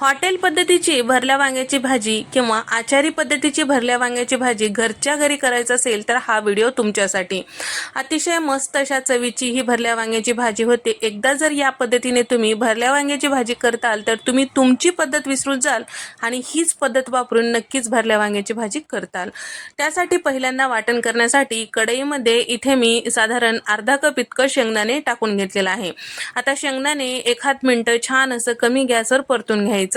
Hotel पद्धतीची भरल्या वांग्याची भाजी किंवा आचारी पद्धतीची भरल्या वांग्याची भाजी घरच्या घरी करायचं असेल तर हा व्हिडिओ तुमच्यासाठी. अतिशय मस्त अशा चवीची ही भरल्या वांग्याची भाजी होते. एकदा जर या पद्धतीने तुम्ही भरल्या वांग्याची भाजी करताल तर तुम्ही तुमची पद्धत विसरून जाल आणि हीच पद्धत वापरून नक्कीच भरल्या वांग्याची भाजी करताल. त्यासाठी पहिल्यांदा वाटण करण्यासाठी कढईमध्ये इथे मी साधारण अर्धा कप इतकं शेंगदाणे टाकून घेतलेलं आहे. आता शेंगदाणे एखाद मिनटं छान असं कमी गॅसवर परतून घ्यायचं.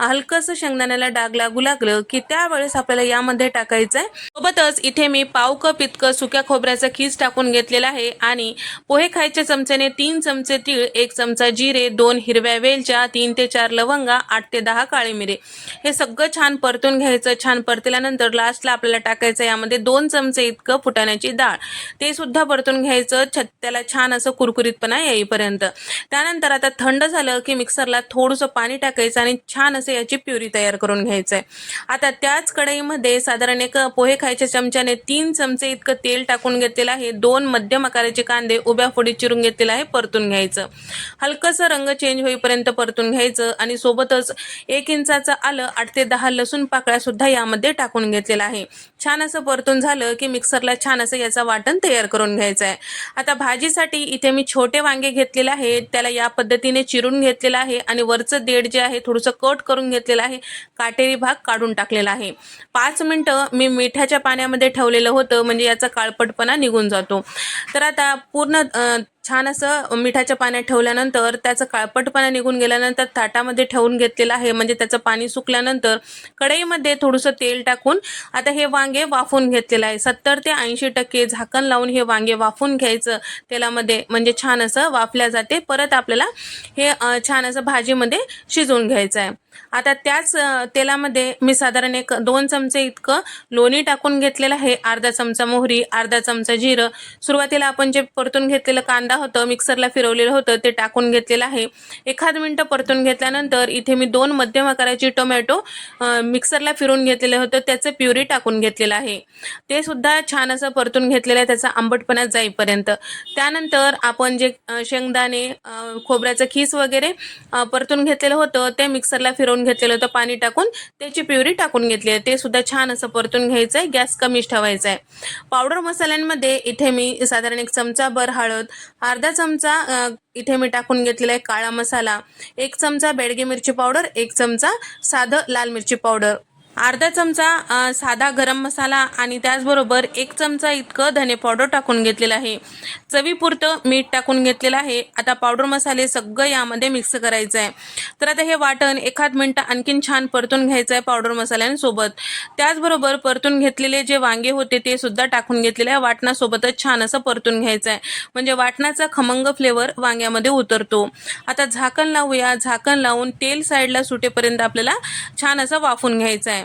हलकंसं शेंगदाण्याला डाग लागू लागलं की त्यावेळेस आपल्याला यामध्ये टाकायचं आहे सोबतच इथे मी पाव कप इतकं सुक्या खोबऱ्याचा खीस टाकून घेतलेला आहे आणि पोहे खायच्या चमच्याने तीन चमचे तीळ एक चमचा जिरे दोन हिरव्या वेलच्या तीन ते चार लवंगा आठ ते दहा काळे मिरे. हे सगळं छान परतून घ्यायचं. छान परतल्यानंतर लास्टला आपल्याला टाकायचं यामध्ये दोन चमचे इतकं फुटाण्याची डाळ. ते सुद्धा परतून घ्यायचं. त्याला छान असं कुरकुरीतपणा येईपर्यंत. त्यानंतर आता थंड झालं की मिक्सरला थोडंसं पाणी टाकायचं आणि छान असं याची प्युरी तयार करून घ्यायचं आहे आता त्याच कढईमध्ये साधारण एक पोहे खायच्या चमच्याने तीन चमचे इतकं तेल टाकून घेतलेलं आहे. दोन मध्यम आकाराचे कांदे उभ्या फोडी चिरून घेतलेलं आहे परतून घ्यायचं. हलकंसं रंग चेंज होईपर्यंत परतून घ्यायचं आणि सोबतच एक इंचाचं आलं आठ ते दहा लसूण पाकळ्या सुद्धा यामध्ये टाकून घेतलेला आहे. छान असं परतून झालं की मिक्सरला छान असं याचा वाटण तयार करून घ्यायचं आहे आता भाजीसाठी इथे मी छोटे वांगे घेतलेले आहे त्याला या पद्धतीने चिरून घेतलेलं आहे आणि वरचं देठ जे आहे थोडंसं कट करून घेतलेलं आहे. काटेरी भाग काढून टाकलेला आहे. पाच मिनटं मी मिठाच्या पाण्यामध्ये ठेवलेलं होतं. म्हणजे याचा काळपटपणा निघून जातो. तर आता पूर्ण छान असं मिठाच्या पाण्यात ठेवल्यानंतर त्याचं काळपटपणा निघून गेल्यानंतर ताटामध्ये ठेवून घेतलेलं आहे. म्हणजे त्याचं पाणी सुकल्यानंतर कढईमध्ये थोडंसं तेल टाकून आता हे वांगे वाफून घेतलेलं आहे. सत्तर ते ऐंशी टक्के झाकण लावून हे वांगे वाफून घ्यायचं. तेलामध्ये म्हणजे छान असं वाफल्या जाते. परत आपल्याला हे छान असं भाजीमध्ये शिजवून घ्यायचं आहे. आता त्याच तेलामध्ये मी साधारण एक दोन चमचे इतकं लोणी टाकून घेतलेलं आहे. अर्धा चमचा मोहरी अर्धा चमचा जिरं. सुरुवातीला आपण जे परतून घेतलेलं कांदा होतं मिक्सरला फिरवलेलं होतं ते टाकून घेतलेलं आहे. एखाद मिनटं परतून घेतल्यानंतर इथे मी दोन मध्यम आकाराची टोमॅटो मिक्सरला फिरून घेतलेले होतं. त्याचं प्युरी टाकून घेतलेलं आहे. ते सुद्धा छान असं परतून घेतलेलं आहे. त्याचा आंबटपणा जाईपर्यंत. त्यानंतर आपण जे शेंगदाणे खोबऱ्याचं खीस वगैरे परतून घेतलेलं होतं ते मिक्सरला फिरवून घेतलेलं होतं पाणी टाकून त्याची प्युरी टाकून घेतली आहे. ते सुद्धा छान असं परतून घ्यायचं आहे गॅस कमीच ठेवायचा आहे पावडर मसाल्यांमध्ये इथे मी साधारण एक चमचाभर हळद अर्धा चमचा इथे मी टाकून घेतलेला आहे काळा मसाला एक चमचा बेडगे मिरची पावडर एक चमचा साधं लाल मिरची पावडर. अर्धा चमचा साधा गरम मसाला आणि त्याचबरोबर एक चमचा इतकं धने पावडर टाकून घेतलेलं आहे. चवीपुरतं मीठ टाकून घेतलेलं आहे. आता पावडर मसाले सगळं यामध्ये मिक्स करायचं आहे तर आता हे वाटण एखाद मिनटं आणखीन छान परतून घ्यायचं आहे पावडर मसाल्यांसोबत. त्याचबरोबर परतून घेतलेले जे वांगे होते ते सुद्धा टाकून घेतलेले आहे. वाटणासोबतच छान असं परतून घ्यायचं आहे म्हणजे वाटणाचा खमंग फ्लेवर वांग्यामध्ये उतरतो. आता झाकण लावूया. झाकण लावून तेल साईडला सुटेपर्यंत आपल्याला छान असं वाफून घ्यायचं आहे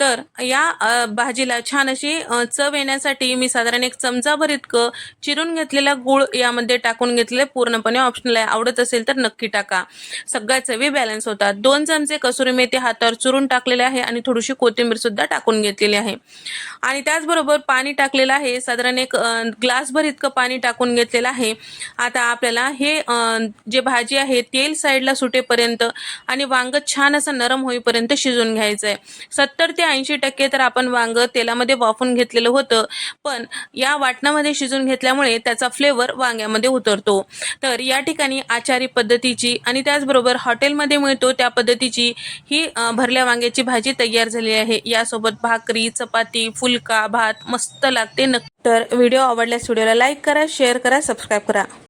तर या भाजीला छान अशी चव येण्यासाठी मी साधारण एक चमचाभर इतकं चिरून घेतलेला गूळ यामध्ये टाकून घेतले पूर्णपणे ऑप्शनल आहे. आवडत असेल तर नक्की टाका. सगळ्या चवी बॅलन्स होतात दोन चमचे कसुरी मेथी हातावर चुरून टाकलेले आहे आणि थोडीशी कोथिंबीर सुद्धा टाकून घेतलेली आहे. आणि त्याचबरोबर पाणी टाकलेलं आहे. साधारण एक ग्लासभर इतकं पाणी टाकून घेतलेलं आहे. आता आपल्याला हे जे भाजी आहे तेल साईडला सुटेपर्यंत आणि वांग छान असं नरम होईपर्यंत शिजून घ्यायचं आहे सत्तर ते ऐंशी टक्के तर आपण वांग तेलामध्ये वाफून घेतलेलं होतं. पण या वाटणामध्ये शिजून घेतल्यामुळे त्याचा फ्लेवर वांग्यामध्ये उतरतो. तर या ठिकाणी आचारी पद्धतीची आणि त्याचबरोबर हॉटेलमध्ये मिळतो त्या पद्धतीची ही भरल्या वांग्याची भाजी तयार झाली आहे. यासोबत भाकरी चपाती फुलका भात मस्त लागते. नक्की तर व्हिडिओ आवडल्यास व्हिडिओला लाईक करा शेअर करा सबस्क्राईब करा.